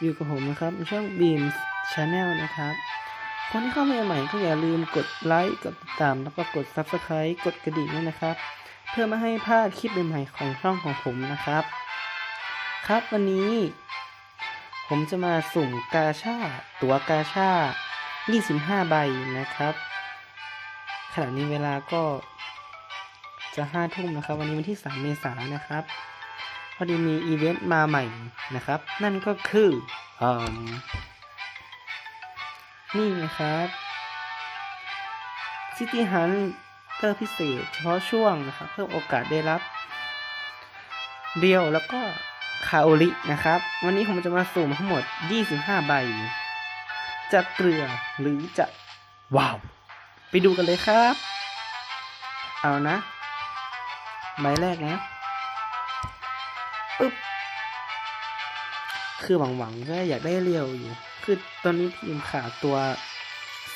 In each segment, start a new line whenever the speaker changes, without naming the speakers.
อยู่กับผมนะครับในช่อง beams Channel นะครับ คนที่เข้ามาใหม่ก็อย่าลืมกดไลค์กดติดตามแล้วก็กด Subscribe กดกระดิ่งด้วยนะครับ เพื่อไม่ให้พลาดคลิปใหม่ๆของช่องของผมนะครับ ครับวันนี้ ผมจะมาสุ่มกาชาตั๋วกาชา 25 ใบนะครับขณะนี้เวลาก็จะห้าทุ่มนะครับ วันนี้วันที่ 3 เมษายนนะครับ พอดีมีอีเวนต์มาใหม่นะครับ นั่นก็คืออนี่นะครับ City Hunt เตอร์พิเศษเฉพาะช่วงนะครับ เพิ่มโอกาสได้รับ เดียวแล้วก็คาโอรินะครับ วันนี้ผมจะมาสุ่มทั้งหมด 25 ใบ จะเกลือหรือจะ ว้าว ไปดูกันเลยครับ เอานะ ใบแรกนะ ปึ๊บ คือหวังๆก็อยากได้เรียวอยู่ คือตอนนี้ทีมขาดตัว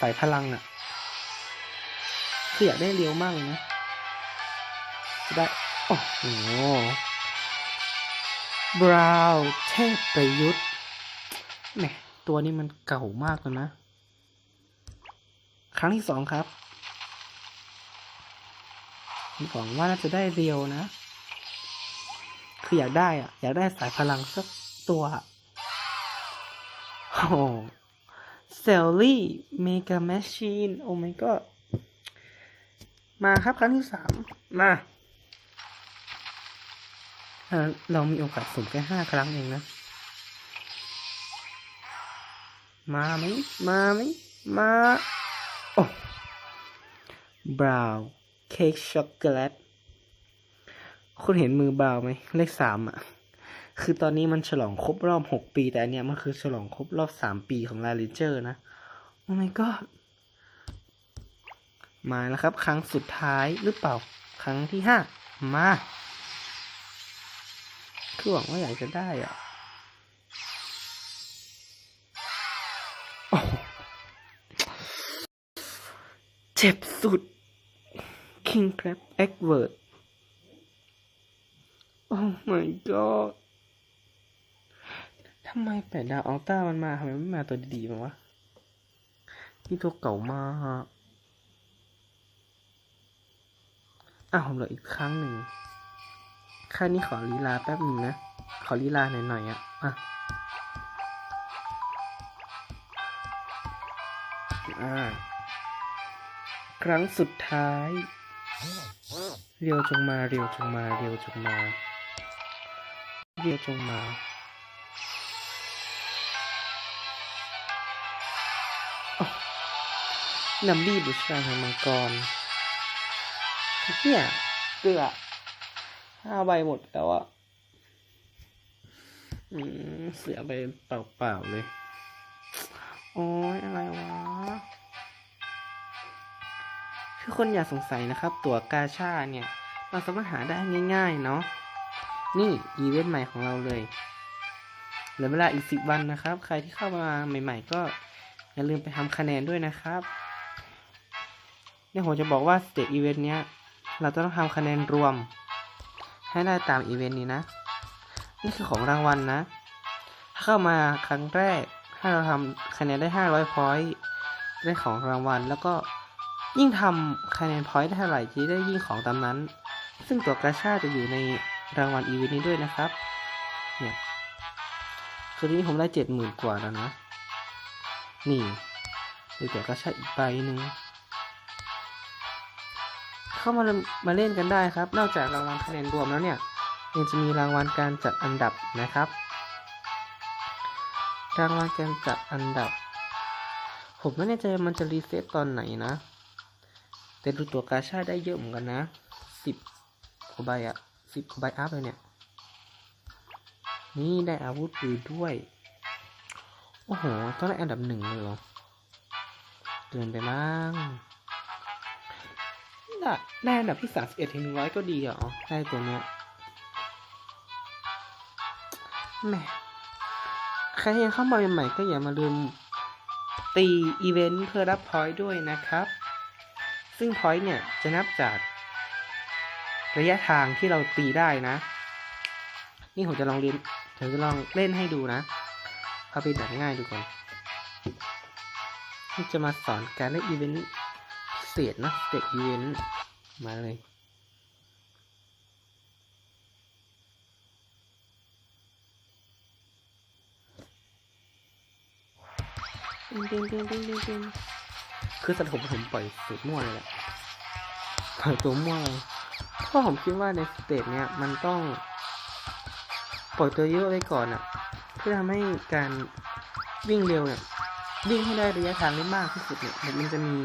สายพลังอะคืออยากได้เรียวมากเลยนะจะได้ โอ้โห บราวเทพประยุทธ์แหมตัวนี้มันเก่ามากแล้วนะ ครั้งที่สองครับหวังว่าน่าจะได้เรียวนะ คืออยากได้อะอยากได้สายพลังสักตัวอะโอ้เซลลี่เมกาแมชชีนโอ้ my god มาครับครั้งที่สามมาเอ่อเรามีโอกาสสุ่มแค่ห้าครั้งเองนะ มาไหมมาไหมมา โอ้บราวน์เค้กช็อกโกแลต คุณเห็นมือบาวไหมเลขสามอะ คือตอนนี้มันฉลองครบรอบหกปี แต่อันเนี้ยมันคือฉลองครบรอบสามปีของลาลิเจอร์นะ โอ้ my god มาแล้วครับ ครั้งสุดท้ายหรือเปล่า ครั้งที่ห้ามาคือหวังว่าอยากจะได้อะโอ้เจ็บสุด King Crab e g w o r d โอ้ my god ทำไมแปดดาวอัลต้ามันมาทำไมไม่มาตัวดีๆมาวะนี่ตัวเก่ามากอ้าวผมเหลืออีกครั้งหนึ่งค่านี้ขอลีลาแป๊บหนึ่งนะ ขอลีลาหน่อยๆอะอะอ่าครั้งสุดท้าย เรียวจงมา เรียวจงมา เรียวจงมา เรียวจงมานัมบี้บุชราแห่งมังกรเนี่ยเกลือห้าใบหมดแล้วอะอืม เสียไปเปล่าๆเลย โอ้ยอะไรวะ คือคนอย่าสงสัยนะครับ ตั๋วกาชาเนี่ย เราสามารถหาได้ง่าย ๆ เนาะ นี่อีเวนต์ใหม่ของเราเลยเหลือเวลาอีกสิบวันนะครับ ใครที่เข้ามาใหม่ ๆ ก็อย่าลืมไปทำคะแนนด้วยนะครับเนี่ยผมจะบอกว่าสเตจอีเวนต์เนี้ย เราจะต้องทำคะแนนรวม ให้ได้ตามอีเวนต์นี้นะ นี่คือของรางวัลนะถ้าเข้ามาครั้งแรก ถ้าเราทำคะแนนได้ห้าร้อยพอยต์ได้ของรางวัล แล้วก็ยิ่งทำคะแนนพอยต์ได้เท่าไหร่จะได้ยิ่งของตามนั้น ซึ่งตัวกระชาจะอยู่ใน รางวัลอีเวนต์นี้ด้วยนะครับเนี่ยคือนี้ผมได้เจ็ดหมื่นกว่าแล้วนะ นี่ดูตัวกระชาอีกใบหนึ่งเข้ามามาเล่นกันได้ครับ นอกจากรางวัลคะแนนรวมแล้วเนี่ยยังจะมีรางวัลการจัดอันดับนะครับ รางวัลการจัดอันดับ ผมไม่แน่ใจมันจะรีเซ็ตตอนไหนนะ แต่ดูตัวกาชาได้เยอะเหมือนกันนะสิบกว่าใบอะ สิบกว่าใบอัพเลยเนี่ย นี่ได้อาวุธปืนด้วย โอ้โห ต้องได้อันดับหนึ่งเลยเหรอ เกินไปมั้งได้ได้อันดับที่สามสิบเอ็ดถึงหนึ่งร้อยก็ดีอะอ๋อได้ตัวเนี้ยแหมใครยังเข้ามาใหม่ๆก็อย่ามาลืมตีอีเวนต์เพื่อรับพอยต์ด้วยนะครับ ซึ่งพอยต์เนี่ยจะนับจาก ระยะทางที่เราตีได้นะ นี่ผมจะลองเรียนผมจะลองเล่นให้ดูนะาไปแบบง่ายดูก่อนที่จะมาสอนการเล่นอีเวนต์พิเศษนะเด็กอีเวนต์มาเลยตึงตึงตึงตึงตึงตึงคือสำหรับผมผมปล่อยสูตรมั่วเลยแหละปล่อยตัวมั่วเลย เพราะผมคิดว่าในสเตจเนี้ยมันต้องปล่อยตัวเยอะไว้ก่อนอะเพื่อทำให้การวิ่งเร็วเนี่ยวิ่งให้ได้ระยะทางได้มากที่สุดเนี่ยมันจะมี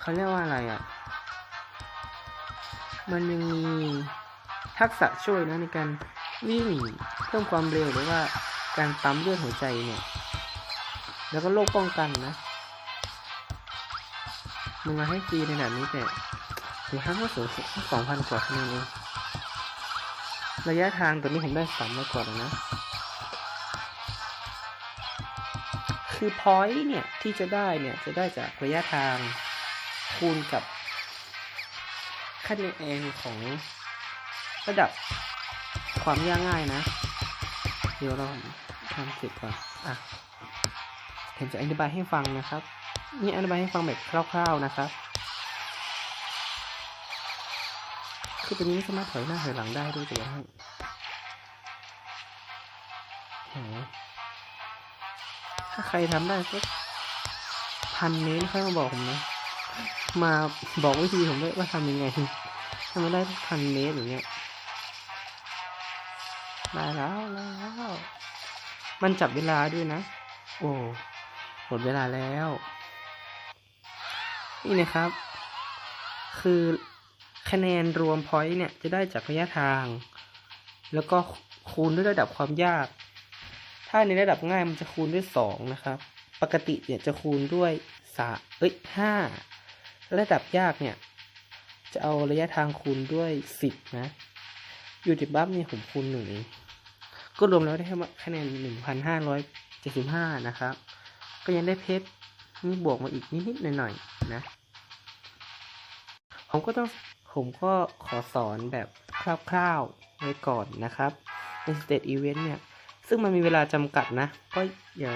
เขาเรียกว่าอะไรอะมันยังมีทักษะช่วยนะในการวิ่งเพิ่มความเร็วหรือว่าการปั๊มเลือดหัวใจเนี่ย แล้วก็โรคป้องกันนะมันมาให้ฟรีในแบบนี้แต่ ถือห้างก็สูงสุดสองพันกว่าคะแนนเองระยะทางตอนนี้ผมได้สามร้อยกว่าแล้วนะ คือพอยต์เนี่ย ที่จะได้เนี่ย จะได้จากระยะทางคูณกับคะแนนของระดับความยากง่ายนะ เดี๋ยวเราทำเสร็จก่อน อะผมจะอธิบายให้ฟังนะครับ นี่อธิบายให้ฟังแบบคร่าว ๆนะครับ คือตัวนี้ไม่สามารถถอยหน้าถอยหลังได้ด้วยตัวให้ถ้าใครทำได้สักพันเมตรค่อยมาบอกผมนะ มาบอกวิธีผมด้วยว่าทำยังไงทำมาได้พันเมตรอย่างเงี้ยได้แล้วได้แล้วมันจับเวลาด้วยนะ โอ้หมดเวลาแล้ว นี่นะครับ คือ คะแนนรวมพอยต์เนี่ยจะได้จากระยะทาง แล้วก็คูณด้วยระดับความยาก ถ้าในระดับง่ายมันจะคูณด้วยสองนะครับ ปกติเนี่ยจะคูณด้วยสาเอ้ยห้าระดับยากเนี่ย จะเอาระยะทางคูณด้วยสิบนะอยู่ในบัฟเนี่ยผมคูณหนึ่งก็รวมแล้วได้แค่คะแนนหนึ่งพันห้าร้อยเจ็ดสิบห้านะครับ ก็ยังได้เพชรนี่บวกมาอีกนิดๆหน่อยๆนะ ผมก็ต้อง ผมก็ขอสอนแบบคร่าวๆไว้ก่อนนะครับในสเต e อีเวนต์เนี่ย ซึ่งมันมีเวลาจำกัดนะ ก็อย่า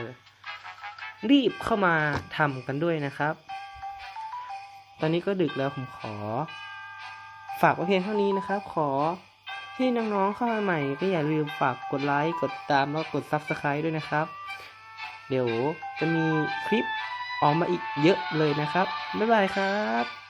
รีบเข้ามาทำกันด้วยนะครับ ตอนนี้ก็ดึกแล้วผมขอ ฝากไว้เพียงเท่านี้นะครับ ขอที่น้องๆเข้ามาใหม่ ก็อย่าลืมฝากกดไลค์กดตามแล้วกด Subscribe ด้วยนะครับ เดี๋ยวจะมีคลิปออกมาอีกเยอะเลยนะครับ บ๊ายบายครับ